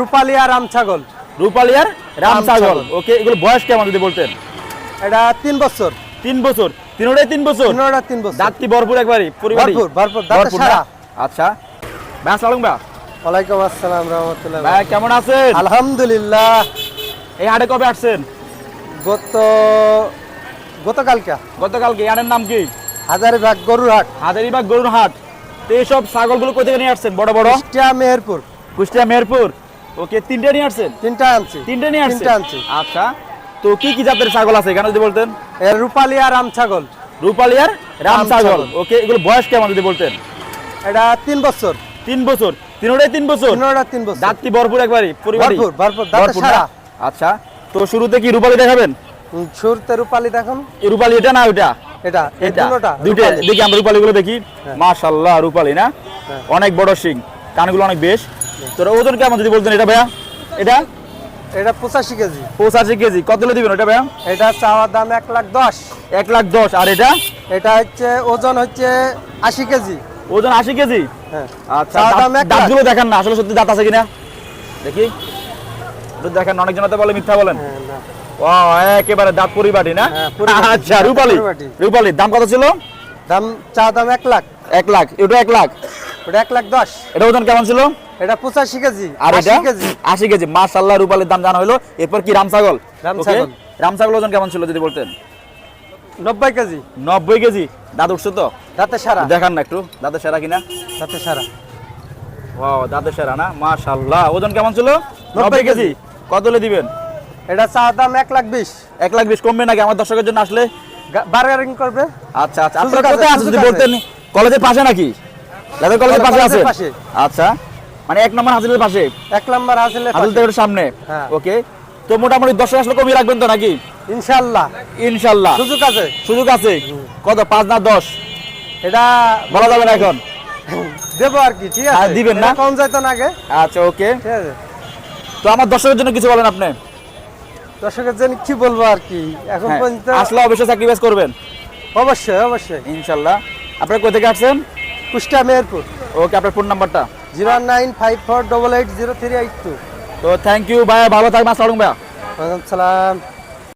রূপালী আর আম ছাগল। রূপালী আর রাম রাম ছাগল। ওকে এগুলো বয়স কেমন যদি বলতেন? এটা তিন বছর। তিন বছর। তিনোটাই তিন বছর? পনেরোটা তিন বছর। দাঁত কি ভরপুর একবারই? ভরপুর, ভরপুর, দাঁতে? সারা। আচ্ছা। ভাই আসসালাম ভাই। ওয়ালাইকুম আসসালাম রহমতুল্লাহ। ভাই কেমন আছেন? আলহামদুলিল্লাহ। এই হাটে কবে আসছেন? গত গতকালকা। গতকালকে। হাটের নাম কি? হাজারিবাগ গরুর হাট হাজারিবাগ গরুর হাট তো এইসব ছাগলগুলো কোথা থেকে নিয়ে আসছেন? বড় বড়? কুষ্টিয়া মেহেরপুর। কুষ্টিয়া মেহেরপুর। ওকে তিনটে নিয়ে আসছেন? তিনটা আনছি। তিনটে নিয়ে আসছেন? তিনটা আনছি। আচ্ছা তো কি কি জাতের ছাগল আছে? এখানে যদি বলতেন। রূপালী আর ছাগল। রূপালী আর রাম ছাগল। ওকে এগুলো বয়স কেমন যদি বলতেন? এটা তিন বছর। তিন বছর। তিনোটাই তিন বছর? পনেরোটা তিন বছর। দাঁত কি ভরপুর একবারই ভরপুর, ভরপুর, দাঁতে? সারা। আচ্ছা তো শুরুতে কি রূপালী দেখাবেন? শুরুতে রূপালী দেখুন। রূপালী এটা না ওটা এটা এটা। দুটোটা দেখি আমরা রূপালী গুলো দেখি। হ্যাঁ। রূপালী না? হ্যাঁ। অনেক বড় শিং। কানগুলো অনেক বেশ। তোর ওজন কেমন যদি বলতেন এটা ভাইয়া? এটা? এটা পঁচাশি কেজি। পঁচাশি কেজি। কত দিলে দিবেন ওটা ভাইয়া? এটা চাওয়ার দাম এক লাখ দশ। এক লাখ দশ। আর এটা? এটা হচ্ছে ওজন হচ্ছে আশি কেজি। ওজন আশি কেজি? হ্যাঁ। আচ্ছা চাওয়া দাম এক লাখ। দাঁতগুলো দেখান না আসলে সত্যি দাঁত আছে কিনা? দেখি। একটু দেখেন অনেকজন তো বলে মিথ্যা বলেন। হ্যাঁ, না। ও একেবারে দাঁত পরিবাটি না? হ্যাঁ। আচ্ছা রূপালী। রূপালী দাম কত ছিল? দাম চা দাম এক লাখ। এক লাখ। এটা এক লাখ। ওটা এক লাখ দশ। এটা ওজন কেমন ছিল? এটা পঁচাশি কেজি আর এটা? কেজি। আশি কেজি। মাশাল্লাহ রূপালীর দাম জানা হলো এরপর কি রাম ছাগল রাম Okay? ছাগল। রাম ছাগল ওজন কেমন ছিল যদি বলতেন? নব্বই কেজি। নব্বই কেজি? দাঁত উঠছে তো? দাঁতে সারা। দেখান না একটু। দাঁতের সেরা কিনা? দাঁতে সারা। ও সেরা না? মাশাল্লাহ ওজন কেমন ছিল? নব্বই কেজি। কত দিবেন? এটা চা দাম এক লাখ বিশ। এক লাখ বিশ কমবে নাকি? আমার দর্শকের জন্য আসলে? বার্গারিং করবে। আচ্ছা আচ্ছা। আছে, যদি বলতেন? কলেজের পাশে নাকি? লেদার কলেজের পাশে আছে আচ্ছা। মানে এক নম্বর হাসিলের পাশে? এক নম্বর হাসিল থেকে সামনে? হ্যাঁ। ওকে তো মোটামুটি আসলে কমিয়ে রাখবেন তো নাকি? ইনশাল্লাহ। ইনশাল্লাহ। সুযোগ আছে। সুযোগ আছে? কত? পাঁচ না দশ? এটা বলা যাবে না এখন? দেবো আর কি ঠিক হ্যাঁ, আছে দিবেন না? কম যাইতো না আগে। আচ্ছা ওকে ঠিক আছে। তো আমার দর্শকের জন্য কিছু বলেন আপনি? দর্শকের জন্য কি বলব আর কি? এখন হ্যাঁ, পর্যন্ত আসলে অবশ্যই স্যাক্রিফাইস করবেন। অবশ্যই অবশ্যই। ইনশাল্লাহ। আপনারা কোথা থেকে আসছেন? কুষ্টিয়া মেহেরপুর। ওকে আপনার ফোন নাম্বারটা zero nine five four double eight zero three eight two. তো থ্যাংক ইউ ভাই ভালো থাকবেন আসসালাম ভাইয়া। ওয়ালাইকুম সালাম